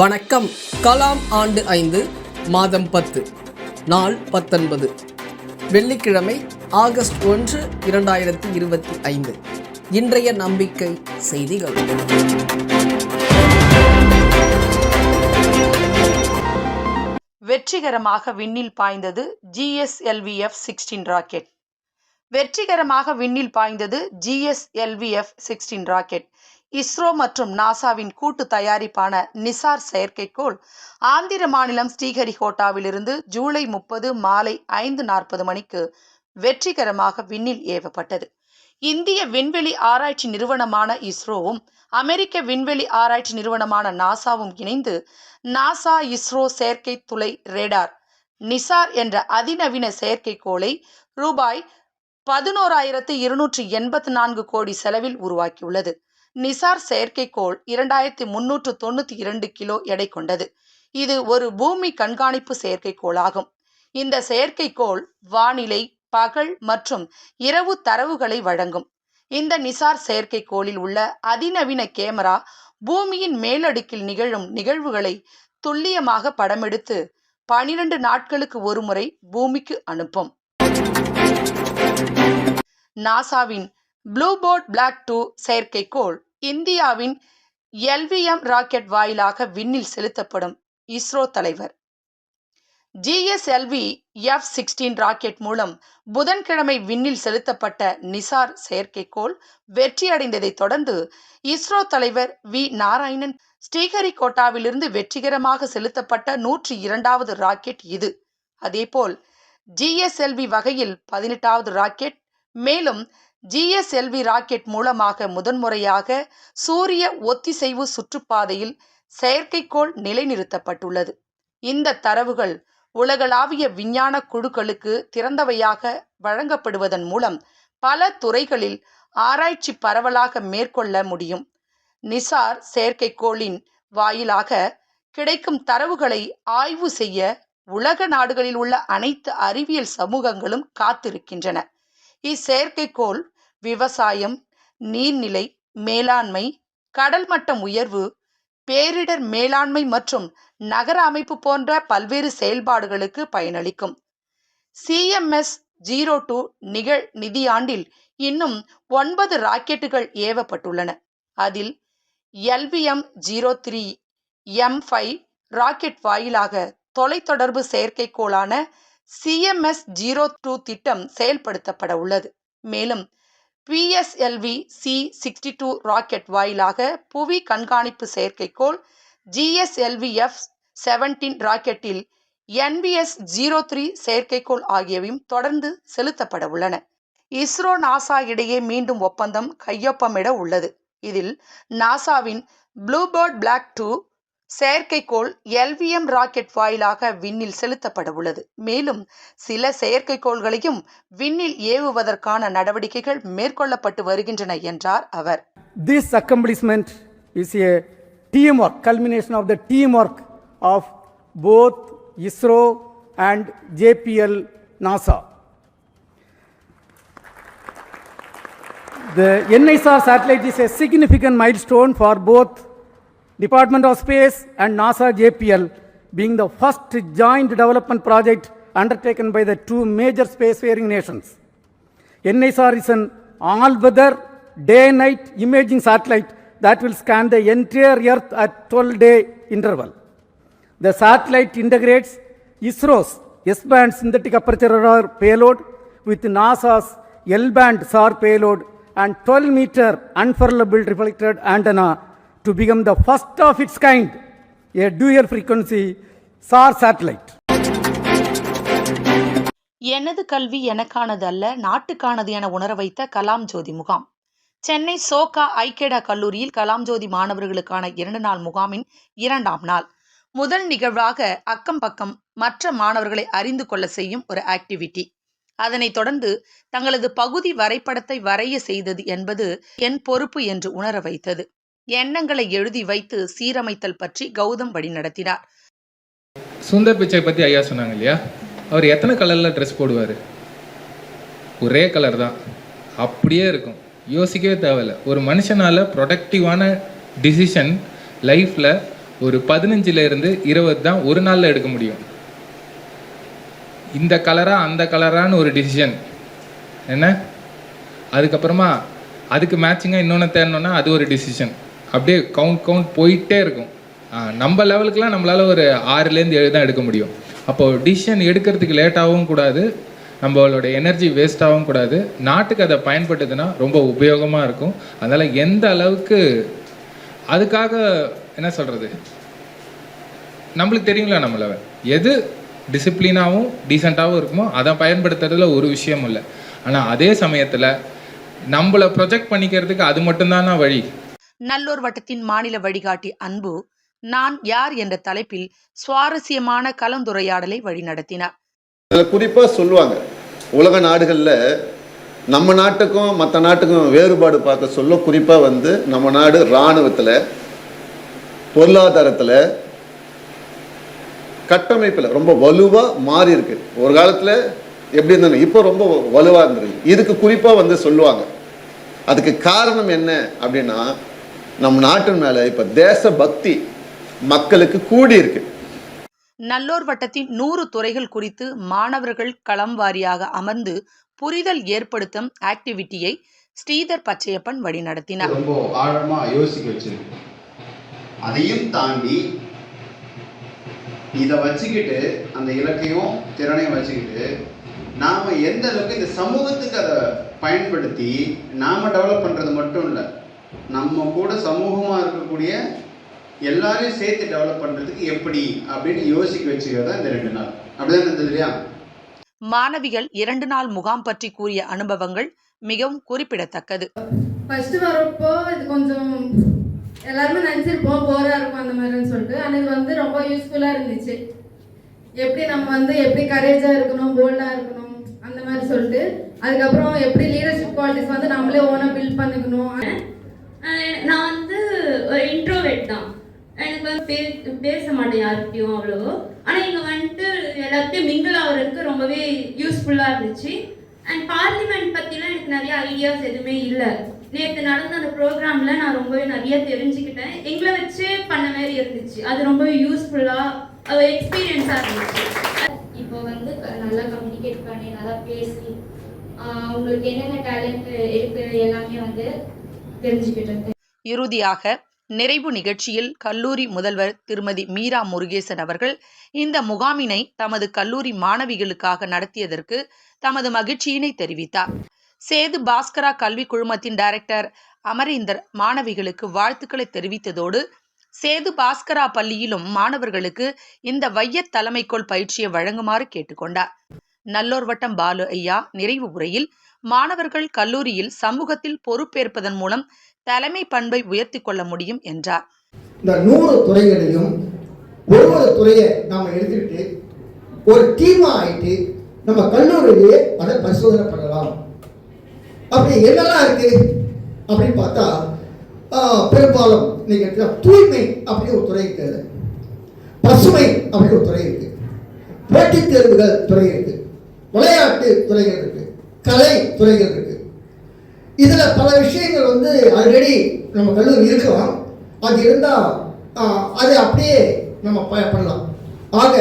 வணக்கம். கலாம் ஆண்டு ஐந்து மாதம் பத்து நாள் பத்தொன்பது. வெள்ளிக்கிழமை ஆகஸ்ட் ஒன்று இரண்டாயிரத்தி இருபத்தி ஐந்து. இன்றைய நம்பிக்கை செய்திகள். வெற்றிகரமாக விண்ணில் பாய்ந்தது ஜிஎஸ்எல்விஎஃப் சிக்ஸ்டீன் ராக்கெட். வெற்றிகரமாக விண்ணில் பாய்ந்தது ஜிஎஸ்எல்விஎஃப் சிக்ஸ்டீன் ராக்கெட். இஸ்ரோ மற்றும் நாசாவின் கூட்டு தயாரிப்பான நிசார் செயற்கைக்கோள் ஆந்திர மாநிலம் ஸ்ரீஹரிகோட்டாவிலிருந்து ஜூலை முப்பது மாலை ஐந்து நாற்பது மணிக்கு வெற்றிகரமாக விண்ணில் ஏவப்பட்டது. இந்திய விண்வெளி ஆராய்ச்சி நிறுவனமான இஸ்ரோவும் அமெரிக்க விண்வெளி ஆராய்ச்சி நிறுவனமான நாசாவும் இணைந்து நாசா இஸ்ரோ செயற்கை துளை ரேடார் நிசார் என்ற அதிநவீன செயற்கைக்கோளை ரூபாய் பதினோராயிரத்து இருநூற்றி எண்பத்து நான்கு கோடி செலவில் உருவாக்கியுள்ளது. நிசார் செயற்கைக்கோள் இரண்டாயிரத்தி முன்னூற்று தொண்ணூற்றி இரண்டு கிலோ எடை கொண்டது. இது ஒரு பூமி கண்காணிப்பு செயற்கைக்கோளாகும். இந்த செயற்கைக்கோள் வானிலை பகல் மற்றும் இரவு தரவுகளை வழங்கும். இந்த நிசார் செயற்கைக்கோளில் உள்ள அதிநவீன கேமரா பூமியின் மேலடுக்கில் நிகழும் நிகழ்வுகளை துல்லியமாக படமெடுத்து பனிரெண்டு நாட்களுக்கு ஒருமுறை பூமிக்கு அனுப்பும். நாசாவின் ப்ளூபோர்ட் பிளாக் டூ செயற்கைக்கோள். இந்தியாவின் எல்விஎம் ராக்கெட் வாயிலாக விண்ணில் செலுத்தப்படும் இஸ்ரோ தலைவர். ஜிஎஸ்எல்வி எஃப் சிக்ஸ்டீன் ராக்கெட் மூலம் புதன்கிழமை விண்ணில் செலுத்தப்பட்ட நிசார் செயற்கைக்கோள் வெற்றியடைந்ததைத் தொடர்ந்து இஸ்ரோ தலைவர் வி நாராயணன் ஸ்ரீஹரிகோட்டாவிலிருந்து வெற்றிகரமாக செலுத்தப்பட்ட நூற்றி இரண்டாவது ராக்கெட் இது. அதேபோல் ஜிஎஸ்எல்வி வகையில் பதினெட்டாவது ராக்கெட் மேலும் ஜிஎஸ்எல்வி ராக்கெட் மூலமாக முதன்முறையாக சூரிய ஒத்திசைவு சுற்றுப்பாதையில் செயற்கைக்கோள் நிலைநிறுத்தப்பட்டுள்ளது. இந்த தரவுகள் உலகளாவிய விஞ்ஞான குழுக்களுக்கு திறந்தவையாக வழங்கப்படுவதன் மூலம் பல துறைகளில் ஆராய்ச்சி பரவலாக மேற்கொள்ள முடியும். நிசார் செயற்கைக்கோளின் வாயிலாக கிடைக்கும் தரவுகளை ஆய்வு செய்ய உலக நாடுகளில் உள்ள அனைத்து அறிவியல் சமூகங்களும் காத்திருக்கின்றன. இச்செயற்கைக்கோள் விவசாயம் நீர்நிலை மேலாண்மை கடல் மட்டம் உயர்வு பேரிடர் மேலாண்மை மற்றும் நகர அமைப்பு போன்ற பல்வேறு செயல்பாடுகளுக்கு பயனளிக்கும். சிஎம்எஸ் ஜீரோ டூ நிகழ் நிதியாண்டில் இன்னும் ஒன்பது ராக்கெட்டுகள் ஏவப்பட்டுள்ளன. அதில் LVM zero three M five rocket வாயிலாக தொலைத்தொடர்பு செயற்கைக்கோளான சிஎம்எஸ் ஜீரோ டூ திட்டம் செயல்படுத்தப்பட உள்ளது மேலும் PSLV C sixty two rocket வாயிலாக புவி கண்காணிப்பு செயற்கைக்கோள் ஜிஎஸ்எல்வி எஃப் செவன்டீன் ராக்கெட்டில் என்பிஎஸ் ஜீரோ த்ரீ செயற்கைக்கோள் ஆகியவையும் தொடர்ந்து செலுத்தப்பட உள்ளன. இஸ்ரோ நாசா இடையே மீண்டும் ஒப்பந்தம் கையொப்பமிட உள்ளது. இதில் நாசாவின் ப்ளூபேர்ட் பிளாக் டூ செயற்கைக்கோள் எல்விஎம் ராக்கெட் வாயிலாக விண்ணில் செலுத்தப்பட உள்ளது மேலும் சில செயற்கைக்கோள்களையும் விண்ணில் ஏவுவதற்கான நடவடிக்கைகள் மேற்கொள்ளப்பட்டு வருகின்றன என்றார் அவர் this accomplishment is a team work culmination of the team work of both ISRO and JPL NASA the The NISR is is a significant stone for both Department of Space and NASA JPL, being the first joint development project undertaken by the two major spacefaring nations. NISR is an all-weather day-night imaging satellite that will scan the entire Earth at 12-day interval. The satellite integrates ISRO's S-band synthetic aperture radar payload with NASA's L-band SAR payload and 12-meter unfurlable reflected antenna to become the first of its kind, a dual-frequency SAR satellite. எனது கல்வி எனக்கானது அல்ல நாட்டுக்கானது என உணர வைத்த கலாம் ஜோதி முகாம். சென்னை சோகா ஐக்கேடா கல்லூரியில் கலாம் ஜோதி மாணவர்களுக்கான இரண்டு நாள் முகாமின் இரண்டாம் நாள். முதல் நிகழ்வாக அக்கம் பக்கம் மற்ற மாணவர்களை அறிந்து கொள்ள செய்யும் ஒரு ஆக்டிவிட்டி அதனைத் தொடர்ந்து தங்களது பகுதி வரைபடத்தை வரைய செய்தது என்பது என் பொறுப்பு என்று உணர வைத்தது. எண்ணங்களை எழுதி வைத்து சீரமைத்தல் பற்றி கௌதம் வழிநடத்தினார் சுந்தர் பிச்சை பற்றி ஐயா சொன்னாங்க இல்லையா? அவர் எத்தனை கலரில் ட்ரெஸ் போடுவார்? ஒரே கலர் தான். அப்படியே இருக்கும். யோசிக்கவே தேவையில்ல. ஒரு மனுஷனால் ப்ரொடக்டிவான டிசிஷன் லைஃப்பில் ஒரு பதினஞ்சுல இருந்து இருபது தான் ஒரு நாளில் எடுக்க முடியும். இந்த கலரா அந்த கலரான்னு ஒரு டிசிஷன் என்ன? அதுக்கப்புறமா அதுக்கு மேட்சிங்காக இன்னொன்று தேடணுன்னா அது ஒரு டிசிஷன் அப்படியே கவுண்ட் கவுண்ட் போயிட்டே இருக்கும். நம்ம லெவலுக்குலாம் நம்மளால் ஒரு ஆறுலேருந்து ஏழு தான் எடுக்க முடியும். அப்போது டிசிஷன் எடுக்கிறதுக்கு லேட்டாகவும் கூடாது. நம்மளோட எனர்ஜி வேஸ்ட்டாகவும் கூடாது. நாட்டுக்கு அதை பயன்பட்டதுன்னா ரொம்ப உபயோகமாக இருக்கும். அதனால் எந்த அளவுக்கு அதுக்காக என்ன சொல்கிறது நம்மளுக்கு தெரியுங்களா நம்மள எது டிசிப்ளினாகவும் டீசெண்டாகவும் இருக்குமோ அதை பயன்படுத்துறதுல ஒரு விஷயம் இல்லை. ஆனால் அதே சமயத்தில் நம்மளை ப்ரொஜெக்ட் பண்ணிக்கிறதுக்கு அது மட்டும்தானா வழி? நல்லூர் வட்டத்தின் மாநில வழிகாட்டி அன்பு நான் யார் என்ற தலைப்பில் சுவாரஸ்யமான கலந்துரையாடலை வழிநடத்தினார். இதில் குறிப்பாக சொல்லுவாங்க. உலக நாடுகளில் நம்ம நாட்டுக்கும் மற்ற நாட்டுக்கும் வேறுபாடு பார்க்க சொல்ல குறிப்பாக வந்து நம்ம நாடு இராணுவத்தில் பொருளாதாரத்தில் கட்டமைப்பில் ரொம்ப வலுவாக மாறி இருக்கு ஒரு காலத்தில் எப்படி இருந்தாங்க இப்போ ரொம்ப வலுவாக இருந்திருக்கு. இதுக்கு குறிப்பாக வந்து சொல்லுவாங்க. அதுக்கு காரணம் என்ன அப்படின்னா நம்ம நாட்டின் மேலே இப்போ தேசபக்தி மக்களுக்கு கூடி இருக்கு நல்லூர் வட்டத்தின் நூறு துறைகள் குறித்து மாணவர்கள் களம் வாரியாக அமர்ந்து புரிதல் ஏற்படுத்தும் ஆக்டிவிட்டியை ஸ்ரீதர் பச்சையப்பன் வழிநடத்தினார். ரொம்ப ஆழமா யோசிக்க வச்சிருக்கு அதையும் தாண்டி இதை வச்சுக்கிட்டு அந்த இலக்கையும் திறனையும் வச்சுக்கிட்டு நாம எந்த அளவுக்கு இந்த சமூகத்துக்கு அதை பயன்படுத்தி நாம டெவலப் பண்றது மட்டும் இல்லை நம்ம கூட சமூகமா இருக்கக்கூடிய எல்லாரையும் சேர்த்து டெவலப் பண்றதுக்கு எப்படி அப்படின்னு யோசிக்க வச்சுக்கிறதா இந்த ரெண்டு நாள். அப்படிதான் இருந்தது இல்லையா? மாணவிகள் இரண்டு நாள் முகாம் பற்றி கூறிய அனுபவங்கள் மிகவும் குறிப்பிடத்தக்கது. ஃபர்ஸ்ட் வரப்போ இது கொஞ்சம் எல்லாருமே நினச்சிருப்போம் போரா இருக்கும் அந்த மாதிரின்னு சொல்லிட்டு. ஆனால் இது வந்து ரொம்ப யூஸ்ஃபுல்லாக இருந்துச்சு. எப்படி நம்ம வந்து எப்படி கரேஜாக இருக்கணும் போல்டாக இருக்கணும் அந்த மாதிரி சொல்லிட்டு. அதுக்கப்புறம் எப்படி லீடர்ஷிப் குவாலிட்டிஸ் வந்து நம்மளே ஓனாக பில்ட் பண்ணிக்கணும். நான் வந்து ஒரு இன்ட்ரோவேட் தான். எனக்கு வந்து பே பேச மாட்டேன் யார்கிட்டயும் அவ்வளோ. ஆனால் இங்கே வந்துட்டு எல்லாத்தையும் மிங்கிள் ஆகிறதுக்கு ரொம்பவே யூஸ்ஃபுல்லாக இருந்துச்சு. அண்ட் பார்லிமெண்ட் பற்றிலாம் எனக்கு நிறைய ஐடியாஸ் எதுவுமே இல்லை. நேற்று நடந்த அந்த ப்ரோக்ராமில் நான் ரொம்பவே நிறைய தெரிஞ்சுக்கிட்டேன். எங்களை வச்சே பண்ண மாதிரி இருந்துச்சு. அது ரொம்பவே யூஸ்ஃபுல்லாக எக்ஸ்பீரியன்ஸாக இருந்துச்சு. இப்போ வந்து நல்லா கம்யூனிகேட் பண்ணி நல்லா பேசி உங்களுக்கு என்னென்ன டேலண்ட் இருக்கு எல்லாமே வந்து தெரிஞ்சுக்கிட்டேன் இறுதியாக நிறைவு நிகழ்ச்சியில் கல்லூரி முதல்வர் திருமதி மீரா முருகேசன் அவர்கள் இந்த முகாமினை தமது கல்லூரி மாணவிகளுக்காக நடத்தியதற்கு தமது மகிழ்ச்சியினை தெரிவித்தார். சேது பாஸ்கரா கல்வி குழுமத்தின் டைரக்டர் அமரீந்தர் மாணவிகளுக்கு வாழ்த்துக்களை தெரிவித்ததோடு சேது பாஸ்கரா பள்ளியிலும் மாணவர்களுக்கு இந்த வைய தலைமைக்கோள் பயிற்சியை வழங்குமாறு கேட்டுக்கொண்டார். நல்லோர் வட்டம் பாலு ஐயா நிறைவு உரையில் மாணவர்கள் கல்லூரியில் சமூகத்தில் பொறுப்பேற்பதன் மூலம் தலைமை பண்பை உயர்த்தி கொள்ள முடியும் என்றார். இந்த நூறு துறைகளையும் ஒரு ஒரு துறையை நாம் எடுத்துக்கிட்டு ஒரு டீமாக ஆயிட்டு நம்ம கல்லூரியிலேயே அதை பரிசோதனை பண்ணலாம். அப்படி என்னெல்லாம் இருக்கு அப்படின்னு பார்த்தா பெரும்பாலும் இன்னைக்கு எடுத்தா தூய்மை அப்படின்னு ஒரு துறை இருக்குது பசுமை அப்படின்னு ஒரு துறை இருக்கு. போட்டித் தேர்வுகள் துறை இருக்கு. விளையாட்டு துறைகள் இருக்கு. கலை துறைகள் இருக்கு இதுல பல விஷயங்கள் வந்து ஆல்ரெடி நம்ம கல்லூரி இருக்கலாம். அது இருந்தால் அது அப்படியே நம்ம ப- பண்ணலாம். ஆக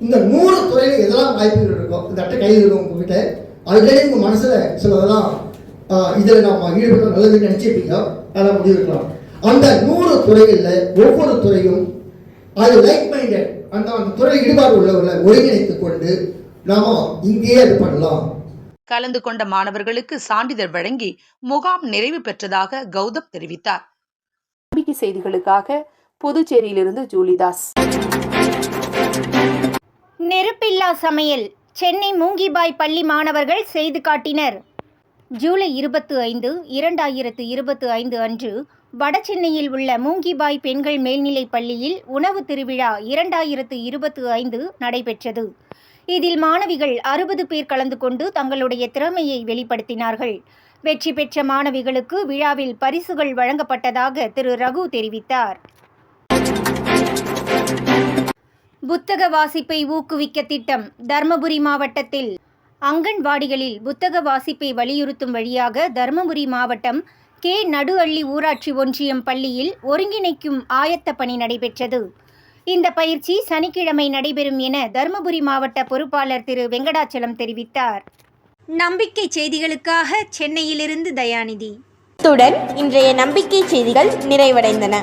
இந்த நூறு துறையில் எதெல்லாம் வாய்ப்புகள் இருக்கோ இந்த அட்டை கையில் இருக்கும் உங்ககிட்ட ஆல்ரெடி உங்கள் மனசில் சிலதெல்லாம் இதில் நம்ம ஈடுபட நல்லதுன்னு நினச்சிருப்பீங்க. அதெல்லாம் முடிவெடுக்கலாம் அந்த நூறு துறைகளில் ஒவ்வொரு துறையும் அது லைக் மைண்டட் அந்த அந்த துறை ஈடுபாடு உள்ளவர்களை ஒருங்கிணைத்து கொண்டு நாம் இங்கேயே அது பண்ணலாம். கலந்து கொண்ட மாணவர்களுக்கு சான்றிதழ் வழங்கி முகாம் நிறைவு பெற்றதாக கௌதம் தெரிவித்தார். நம்பிக்கை செய்திகளுக்காக புதுச்சேரியிலிருந்து ஜூலிதாஸ். நெருப்பில்லா சமையல் சென்னை மூங்கிபாய் பள்ளி மாணவர்கள் செய்து காட்டினர். ஜூலை இருபத்து ஐந்து இரண்டாயிரத்து இருபத்து ஐந்து அன்று வடசென்னையில் உள்ள மூங்கிபாய் பெண்கள் மேல்நிலைப் பள்ளியில் உணவு திருவிழா இரண்டாயிரத்து இருபத்து ஐந்து நடைபெற்றது. இதில் மாணவிகள் அறுபது பேர் கலந்து கொண்டு தங்களுடைய திறமையை வெளிப்படுத்தினார்கள். வெற்றி பெற்ற மாணவிகளுக்கு விழாவில் பரிசுகள் வழங்கப்பட்டதாக திரு ரகு தெரிவித்தார். புத்தக வாசிப்பை ஊக்குவிக்க திட்டம் தர்மபுரி மாவட்டத்தில். அங்கன்வாடிகளில் புத்தக வாசிப்பை வலியுறுத்தும் வழியாக தருமபுரி மாவட்டம் கே நடுஅள்ளி ஊராட்சி ஒன்றியம் பள்ளியில் ஒருங்கிணைக்கும் ஆயத்த பணி நடைபெற்றது. இந்த பயிற்சி சனிக்கிழமை நடைபெறும் என தருமபுரி மாவட்ட பொறுப்பாளர் திரு வெங்கடாச்சலம் தெரிவித்தார். நம்பிக்கை செய்திகளுக்காக சென்னையிலிருந்து தயாநிதி. இத்துடன் இன்றைய நம்பிக்கை செய்திகள் நிறைவடைந்தன.